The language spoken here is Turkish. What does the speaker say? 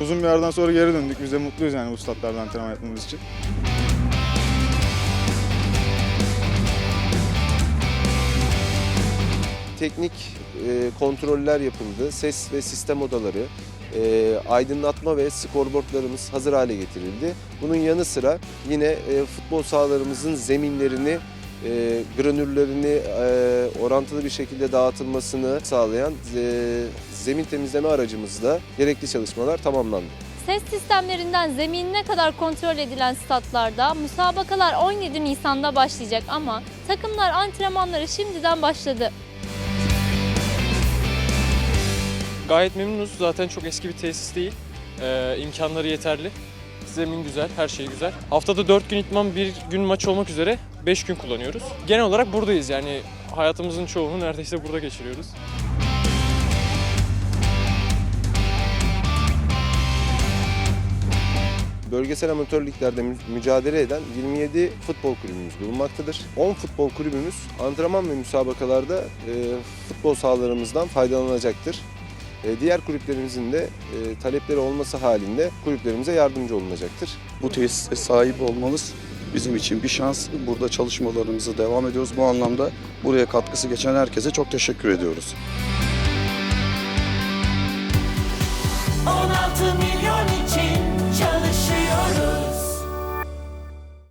Uzun bir aradan sonra geri döndük. Biz de mutluyuz yani bu statlarda antrenman yapmamız için. teknik e, kontroller yapıldı. Ses ve sistem odaları, e, aydınlatma ve skorboardlarımız hazır hale getirildi. Bunun yanı sıra yine e, futbol sahalarımızın zeminlerini, e, granüllerini e, orantılı bir şekilde dağıtılmasını sağlayan e, zemin temizleme aracımızla gerekli çalışmalar tamamlandı. Ses sistemlerinden zeminine kadar kontrol edilen statlarda müsabakalar 17 Nisan'da başlayacak ama takımlar antrenmanları şimdiden başladı. Gayet memnunuz. Zaten çok eski bir tesis değil. Ee, imkanları yeterli. Zemin güzel, her şey güzel. Haftada 4 gün itman, bir gün maç olmak üzere 5 gün kullanıyoruz. Genel olarak buradayız yani hayatımızın çoğunu neredeyse burada geçiriyoruz. Bölgesel amatör liglerde mü- mücadele eden 27 futbol kulübümüz bulunmaktadır. 10 futbol kulübümüz antrenman ve müsabakalarda e, futbol sahalarımızdan faydalanacaktır. E, diğer kulüplerimizin de e, talepleri olması halinde kulüplerimize yardımcı olunacaktır. Bu tesise sahip olmamız bizim için bir şans. Burada çalışmalarımızı devam ediyoruz. Bu anlamda buraya katkısı geçen herkese çok teşekkür ediyoruz. 16